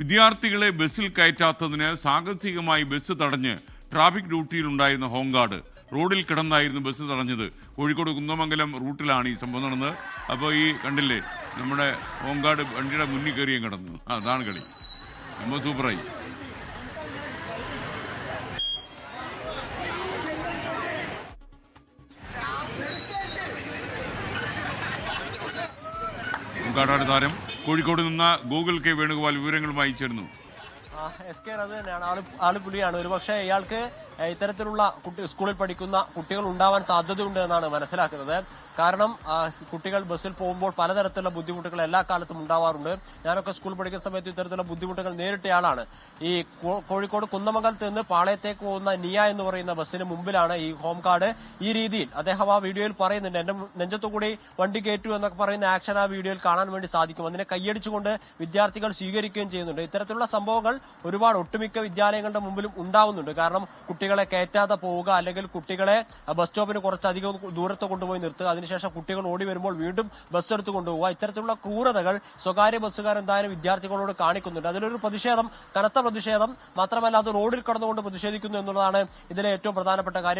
വിദ്യാർത്ഥികളെ ബസ്സിൽ കയറ്റാത്തതിന് സാഹസികമായി ബസ് തടഞ്ഞ് ട്രാഫിക് ഡ്യൂട്ടിയിലുണ്ടായിരുന്ന ഹോംഗാർഡ്. റോഡിൽ കിടന്നായിരുന്നു ബസ് തടഞ്ഞത്. കോഴിക്കോട് കുന്ദമംഗലം റൂട്ടിലാണ് ഈ സംഭവം നടന്നത്. അപ്പോൾ ഈ കണ്ടില്ലേ നമ്മുടെ ഹോംഗാർഡ് വണ്ടിയുടെ മുന്നിൽ കയറിയും കിടന്നു. അതാണ് കളി. നമ്മൾ സൂപ്പറായി. ഹോംഗാർഡാണ് താരം. കോഴിക്കോട് നിന്ന് ഗൂഗിൾ കെ വേണുഗോപാൽ വിവരങ്ങളുമായി ചേർന്നു എസ് കെ അത് തന്നെയാണ് ആൾ ആൾ പുലിയാണ്. ഒരുപക്ഷെ ഇയാൾക്ക് ഇത്തരത്തിലുള്ള കുട്ടി സ്കൂളിൽ പഠിക്കുന്ന കുട്ടികൾ ഉണ്ടാവാൻ സാധ്യതയുണ്ട് എന്നാണ് മനസ്സിലാക്കുന്നത്. കാരണം കുട്ടികൾ ബസ്സിൽ പോകുമ്പോൾ പലതരത്തിലുള്ള ബുദ്ധിമുട്ടുകൾ എല്ലാ കാലത്തും ഉണ്ടാവാറുണ്ട്. ഞാനൊക്കെ സ്കൂൾ പഠിക്കുന്ന സമയത്ത് ഇത്തരത്തിലുള്ള ബുദ്ധിമുട്ടുകൾ നേരിട്ടയാളാണ് ഈ കോഴിക്കോട് കുന്നമംഗലത്ത് നിന്ന് പാളയത്തേക്ക് പോകുന്ന നിയ എന്ന് പറയുന്ന ബസ്സിന് മുമ്പിലാണ് ഈ ഹോം കാർഡ് ഈ രീതിയിൽ. അദ്ദേഹം ആ വീഡിയോയിൽ പറയുന്നുണ്ട്. എന്റെ നെഞ്ചത്തുകൂടി വണ്ടി കയറ്റു എന്നൊക്കെ പറയുന്ന ആക്ഷൻ ആ വീഡിയോയിൽ കാണാൻ വേണ്ടി സാധിക്കും. അതിനെ കൈയടിച്ചുകൊണ്ട് വിദ്യാർത്ഥികൾ സ്വീകരിക്കുകയും ചെയ്യുന്നുണ്ട്. ഇത്തരത്തിലുള്ള സംഭവങ്ങൾ ഒരുപാട് ഒട്ടുമിക്ക വിദ്യാലയങ്ങളുടെ മുമ്പിലും ഉണ്ടാവുന്നുണ്ട്. കാരണം കുട്ടികളെ കയറ്റാതെ പോവുക അല്ലെങ്കിൽ കുട്ടികളെ ബസ് സ്റ്റോപ്പിന് കുറച്ചധികം ദൂരത്ത് കൊണ്ടുപോയി നിർത്തുക അതിനുശേഷം കുട്ടികൾ ഓടി വരുമ്പോൾ വീണ്ടും ബസ് എടുത്ത് കൊണ്ടുപോകുക ഇത്തരത്തിലുള്ള ക്രൂരതകൾ സ്വകാര്യ ബസ്സുകാർ എന്തായാലും വിദ്യാർത്ഥികളോട് കാണിക്കുന്നുണ്ട്. അതിലൊരു പ്രതിഷേധം കനത്ത പ്രതിഷേധം മാത്രമല്ല അത് റോഡിൽ കടന്നുകൊണ്ട് പ്രതിഷേധിക്കുന്നു എന്നുള്ളതാണ് ഇതിലെ ഏറ്റവും പ്രധാനപ്പെട്ട കാര്യം.